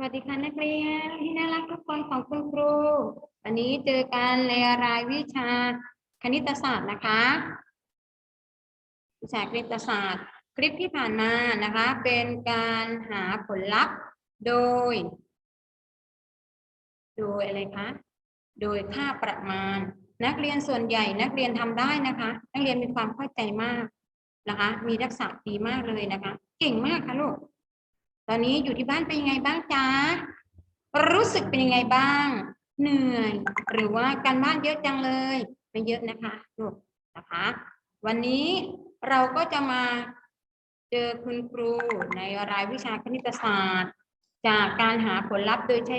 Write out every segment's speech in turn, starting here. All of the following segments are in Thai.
วัสดีค่ะนักเรียนที่น่ารักทุกคนของคุณครู วันนี้เจอกันในรายวิชาคณิตศาสตร์นะคะวิชาคณิตศาสตร์ คลิปที่ผ่านมานะคะ เป็นการหาผลลัพธ์โดย โดยอะไรคะ โดยค่าประมาณ นักเรียนส่วนใหญ่นักเรียนทำได้นะคะ นักเรียนมีความเข้าใจมากนะคะ มีทักษะดีมากเลยนะคะ เก่งมากค่ะลูก ตอนนี้อยู่ที่บ้านเป็นยังไงบ้างจ๊ะ รู้สึกเป็นยังไงบ้าง เหนื่อย หรือว่าการบ้านเยอะจังเลย ไม่เยอะนะคะลูกนะคะ วันนี้เราก็จะมาเจอคุณครูในรายวิชาคณิตศาสตร์ จากการหาผลลัพธ์โดยใช้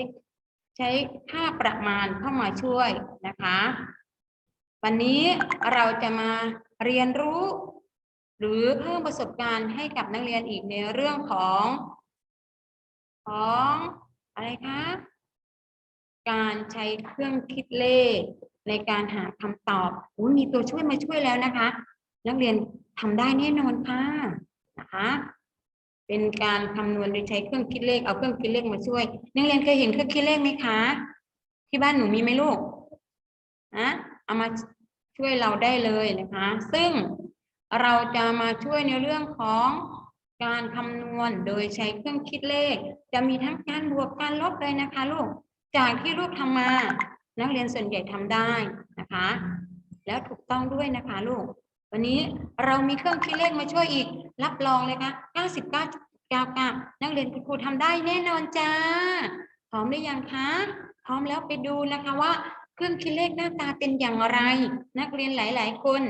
ใช้ค่าประมาณเข้ามาช่วยนะคะ วันนี้เราจะมาเรียนรู้ หรือเพิ่มประสบการณ์ให้กับนักเรียนอีกในเรื่องของ ของอะไรคะการใช้เครื่องคิดเลขในการหาคำตอบอมีตัวช่วยมาช่วยแล้วนะคะ นักเรียนทำได้แน่นอนค่ะนะคะ เป็นการคำนวณโดยใช้เครื่องคิดเลขเอาเครื่องคิดเลขมาช่วย นักเรียนเคยเห็นเครื่องคิดเลขไหมคะ ที่บ้านหนูมีไหมลูกนะเอามาช่วยเราได้เลยนะคะ ซึ่งเราจะมาช่วยในเรื่องของ การคำนวณโดยใช้เครื่องคิดเลข จะมีทั้งการบวกการลบเลยนะคะลูก จากที่ลูกทำมา นักเรียนส่วนใหญ่ทำได้นะคะ แล้วถูกต้องด้วยนะคะลูก วันนี้เรามีเครื่องคิดเลขมาช่วยอีก รับรองเลยค่ะ99.99 นักเรียนคุณครูทำได้แน่นอนจ้า พร้อมหรือยังคะ พร้อมแล้วไปดูนะคะว่า เครื่องคิดเลขหน้าตาเป็นอย่างไร นักเรียนหลาย ๆ คน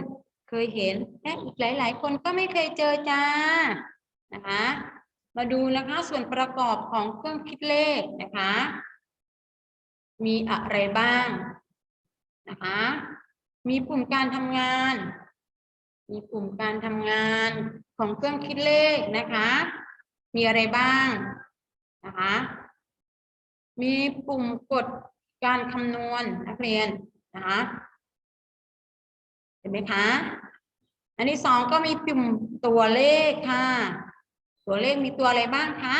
เคยเห็นและอีกหลาย ๆ คนก็ไม่เคยเจอจ้า นะคะ มาดูนะคะส่วนประกอบของเครื่องคิดเลขนะคะ มีอะไรบ้างนะคะ มีปุ่มการทำงาน มีปุ่มการทำงานของเครื่องคิดเลขนะคะ มีอะไรบ้างนะคะ มีปุ่มกดการคำนวณนักเรียนนะคะเห็นไหมคะ อันที่สองก็มีปุ่มตัวเลขค่ะ ตัวเลขมีตัวอะไรบ้างคะ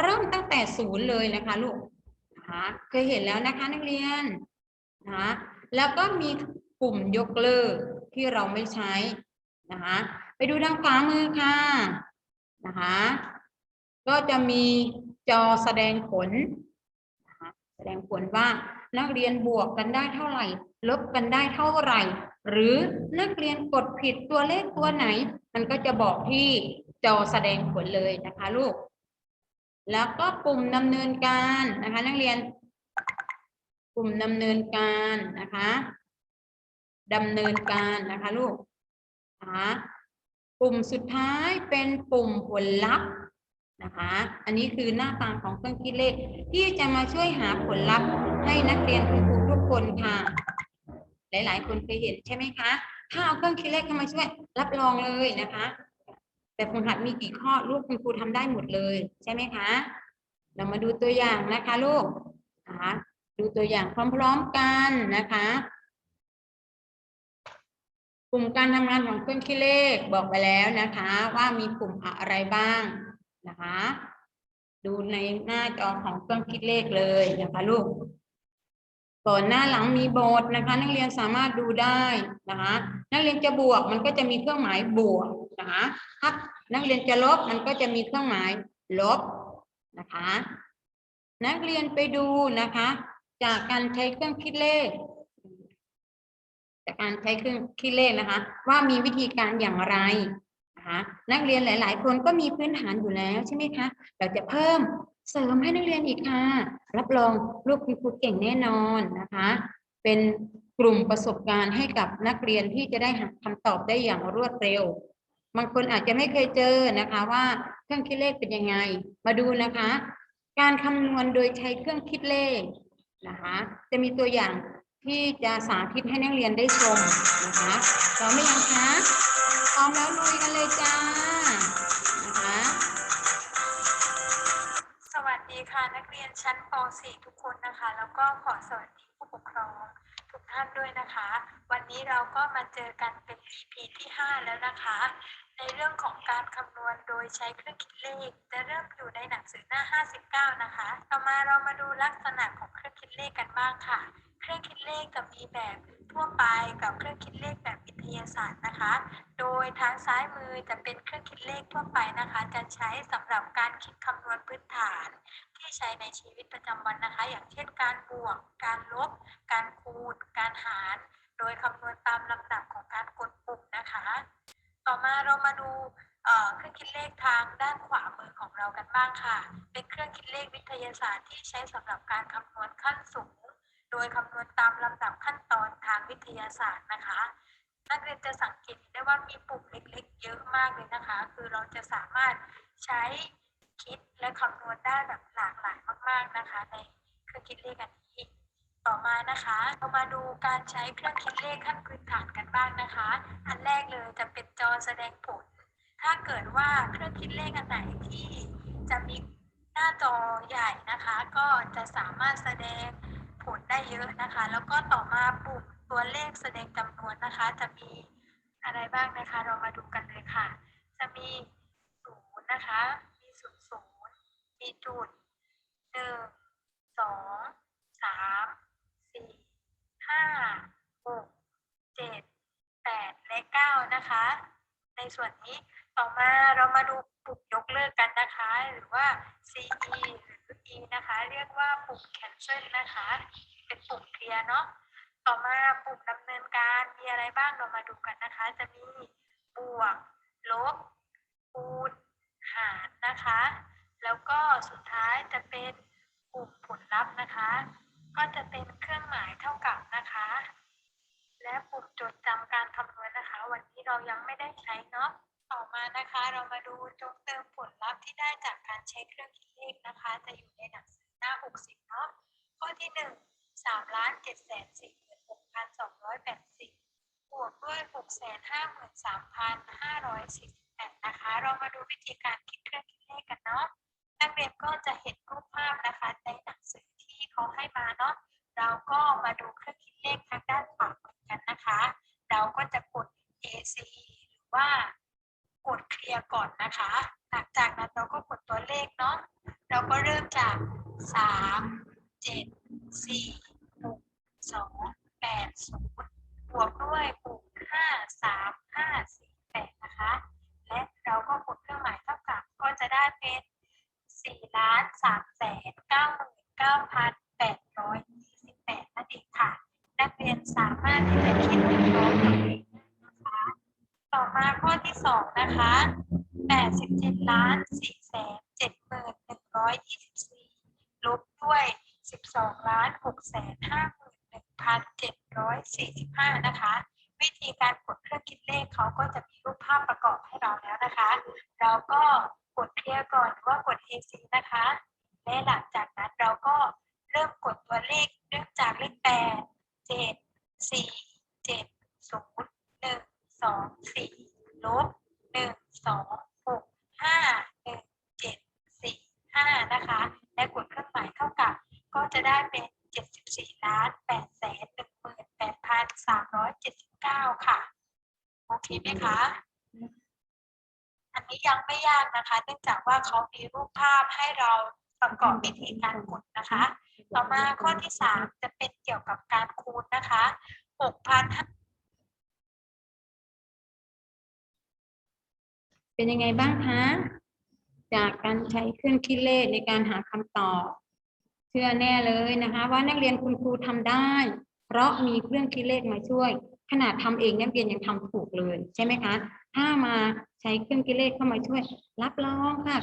เริ่มตั้งแต่ศูนย์เลยนะคะลูกนะคะเคยเห็นแล้วนะคะนักเรียนนะคะแล้วก็มีปุ่มยกเลิกที่เราไม่ใช้นะคะไปดูทางขวามือค่ะนะคะก็จะมีจอแสดงผลนะคะแสดงผลว่านักเรียนบวกกันได้เท่าไหร่ ลบกันได้เท่าไหร่ หรือนักเรียนกดผิดตัวเลขตัวไหน มันก็จะบอกที่ จอแสดงผลเลยนะคะลูก แล้วก็ปุ่มดำเนินการนะคะ นักเรียน ปุ่มดำเนินการนะคะดำเนินการนะคะลูกนะะปุ่มสุดท้ายเป็นปุ่มผลลัพธ์นะคะ อันนี้คือหน้าตาของเครื่องคิดเลขที่จะมาช่วยหาผลลัพธ์ให้นักเรียนคุณครูทุกคนค่ะ หลาย ๆ คนเคยเห็นใช่ไหมคะ ถ้าเอาเครื่องคิดเลขเข้ามาช่วยรับรองเลยนะคะ แต่ฝึกหัดมีกี่ข้อลูกคุณครูทำได้หมดเลย ใช่ไหมคะ เรามาดูตัวอย่างนะคะลูกนะคะดูตัวอย่างพร้อมๆกันนะคะปุ่มการทำงานของเครื่องคิดเลขบอกไปแล้วนะคะ ว่ามีปุ่มอะไรบ้างนะคะ ดูในหน้าจอของเครื่องคิดเลขเลยนะคะลูกก่อนหน้าหลังมีโบทนะคะ นักเรียนสามารถดูได้นะคะ นักเรียนจะบวกมันก็จะมีเครื่องหมายบวก นะคะถ้านักเรียนจะลบมันก็จะมีเครื่องหมายลบนะคะ นักเรียนไปดูนะคะ จากการใช้เครื่องคิดเลข จากการใช้เครื่องคิดเลขนะคะ ว่ามีวิธีการอย่างไรนะคะนักเรียนหลาย ๆ คนก็มีพื้นฐานอยู่แล้วใช่ไหมคะเราจะเพิ่มเสริมให้นักเรียนอีกค่ะ รับรองลูกคุณครูเก่งแน่นอนนะคะ เป็นกลุ่มประสบการณ์ให้กับนักเรียนที่จะได้หาคำตอบได้อย่างรวดเร็ว บางคนอาจจะไม่เคยเจอนะคะว่าเครื่องคิดเลขเป็นยังไง มาดูนะคะ การคำนวณโดยใช้เครื่องคิดเลขนะคะ จะมีตัวอย่างที่จะสาธิตให้นักเรียนได้ชมนะคะพร้อมไหมยังคะพร้อมแล้วลุยกันเลยจ้า ดีค่ะนักเรียนชั้นป .4 ทุกคนนะคะ แล้วก็ขอสวัสดีผู้ปกครองทุกท่านด้วยนะคะ วันนี้เราก็มาเจอกันเป็น EP ที่ 5 แล้วนะคะ ในเรื่องของการคำนวณโดยใช้เครื่องคิดเลข จะเริ่มอยู่ในหนังสือหน้า 59 นะคะ ต่อมาเรามาดูลักษณะของเครื่องคิดเลขกันบ้างค่ะ เครื่องคิดเลขจะมีแบบ ทั่วไปกับเครื่องคิดเลขแบบวิทยาศาสตร์นะคะ โดยทางซ้ายมือจะเป็นเครื่องคิดเลขทั่วไปนะคะ จะใช้สำหรับการคิดคำนวณพื้นฐาน ที่ใช้ในชีวิตประจำวันนะคะ อย่างเช่นการบวก การลบ การคูณ การหาร โดยคำนวณตามลำดับของการกดปุ่มนะคะ ต่อมาเรามาดูเครื่องคิดเลขทางด้านขวามือของเรากันบ้างค่ะ เป็นเครื่องคิดเลขวิทยาศาสตร์ที่ใช้สำหรับการคำนวณขั้นสูง ยคำนวณตามลำดับขั้นตอนทางวิทยาศาสตร์นะคะ นักเรียนจะสังเกตเห็นได้ว่ามีปุ่มเล็กๆ เยอะมากเลยนะคะ คือเราจะสามารถใช้คิดและคำนวณได้แบบหลากหลายมาก ๆนะคะ ในเครื่องคิดเลขอันนี้ต่อมานะคะเรามาดูการใช้เครื่องคิดเลขขั้นพื้นฐานกันบ้างนะคะ อันแรกเลยจะเป็นจอแสดงผล ถ้าเกิดว่าเครื่องคิดเลขอันไหนที่จะมีหน้าจอใหญ่นะคะ ก็จะสามารถแสดง ได้เยอะนะคะ แล้วก็ต่อมาปุ่มตัวเลขแสดงจำนวนนะคะ จะมีอะไรบ้างนะคะ เรามาดูกันเลยค่ะ จะมีศูนย์นะคะ มีศูนย์ศูนย์มีจุดหนึ่งสองสามสี่ห้าหกเจ็ดแปดและเก้านะคะ ในส่วนนี้ต่อมาเรามาดูปุ่มยกเลิกกันนะคะ หรือว่า CE หรือ E นะคะ เรียกว่าปุ่ม cancel นะคะ เป็นปุ่มเคลียร์เนาะต่อมาปุ่มดำเนินการมีอะไรบ้างเรามาดูกันนะคะ จะมีบวก ลบ คูณ หารนะคะ แล้วก็สุดท้ายจะเป็นปุ่มผลลัพธ์นะคะ ก็จะเป็นเครื่องหมายเท่ากับนะคะ และปุ่มจดจำการคำนวณนะคะ วันนี้เรายังไม่ได้ใช้เนาะต่อมานะคะเรามาดูจงเติมผลลัพธ์ที่ได้จากการใช้เครื่องคิดเลขนะคะ จะอยู่ในหนังสือหน้า 60 เนาะข้อที่ 1 3ล้าน7 4 6 280บวกด้วย653,548นะคะ เรามาดูวิธีการคิดเครื่องคิดเลขกันเนาะนักเรียนก็จะเห็นรูปภาพนะคะในหนังสือที่เขาให้มาเนาะเราก็มาดูเครื่องคิดเลขทางด้านขวามือกันนะคะ เราก็จะกด AC หรือว่ากดเคลียร์ก่อนนะคะ หลังจากนั้นเราก็กดตัวเลขเนาะ เราก็เริ่มจาก 3 7 4 6 2 8 0 บวกด้วยปุ่ม5 3 5 4 8 นะคะ และเราก็กดเครื่องหมายเท่ากับก็จะได้ เป็น4ล้าน3แสน9 9 8 2 8นั่นเองค่ะ นักเรียนสามารถที่จะคิดวิเคราะห์ตัวเองได้นะคะ ต่อมาข้อที่สองนะคะ87ล้าน4แสน7หมื่น124ลบด้วย12ล้าน6แสน5หมื่น1,745นะคะ วิธีการกดเครื่องคิดเลขเขาก็จะมี ตัวเลขเริ่มจากเลขแปดเจ็ดสี่เจ็ดศูนย์หนึ่งสองสี่ลบหนึ่งสองหกห้าหนึ่งเจ็ดสี่ห้านะคะ และกดเครื่องหมายเท่ากับ ก็จะได้เป็นเจ็ดสิบสี่ล้านแปดแสนหนึ่งหมื่นแปดพันสามร้อยเจ็ดสิบเก้าค่ะ โอเคไหมคะ อันนี้ยังไม่ยากนะคะ เนื่องจากว่าเขามีรูปภาพให้เราประกอบวิธีการกดนะคะ ต่อมาข้อที่สามจะเป็นเกี่ยวกับการคูณนะคะหกพันเป็นยังไงบ้างคะ จากการใช้เครื่องคิดเลขในการหาคำตอบ เชื่อแน่เลยนะคะ ว่านักเรียนคุณครูทำได้ เพราะมีเครื่องคิดเลขมาช่วย ขนาดทำเองนักเรียนยังทำถูกเลยใช่ไหมคะ ถ้ามาใช้เครื่องคิดเลขเข้ามาช่วย รับรองค่ะ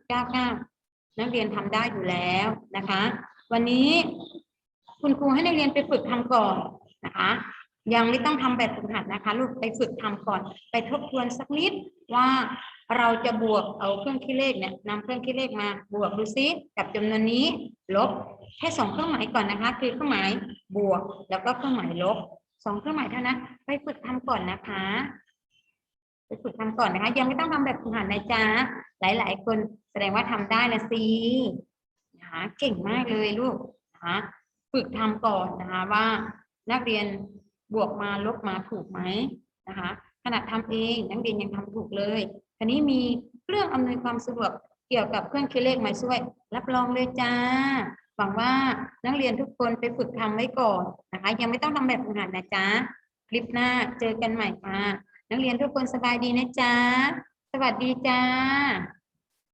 99.99 นักเรียนทำได้อยู่แล้วนะคะ วันนี้คุณครูให้นักเรียนไปฝึกทำก่อนนะคะ ยังไม่ต้องทำแบบฝึกหัดนะคะ ลูกไปฝึกทำก่อน ไปทบทวนสักนิดว่าเราจะบวกเอาเครื่องคิดเลขเนี่ยนำเครื่องคิดเลขมาบวกดูซิกับจำนวนนี้ลบแค่สองเครื่องหมายก่อนนะคะ คือเครื่องหมายบวกแล้วก็เครื่องหมายลบสองเครื่องหมายเท่านั้นไปฝึกทำก่อนนะคะไปฝึกทำก่อนนะคะ ยังไม่ต้องทำแบบฝึกหัดนะจ๊ะหลาย ๆ คนแสดงว่าทำได้นะสิ นะคะเก่งมากเลยลูกนะคะฝึกทำก่อนนะคะว่านักเรียนบวกมาลบมาถูกไหมนะคะขณะทำเองนักเรียนยังทำถูกเลยทีนี้มีเครื่องอำนวยความสะดวกเกี่ยวกับเครื่องคิดเลขมาช่วย รับรองเลยจ้าหวังว่านักเรียนทุกคนไปฝึกทำไว้ก่อนนะคะ ยังไม่ต้องทำแบบฝึกหัดนะจ๊ะคลิปหน้าเจอกันใหม่ค่ะ นักเรียนทุกคนสบายดีนะจ๊ะสวัสดีจ้า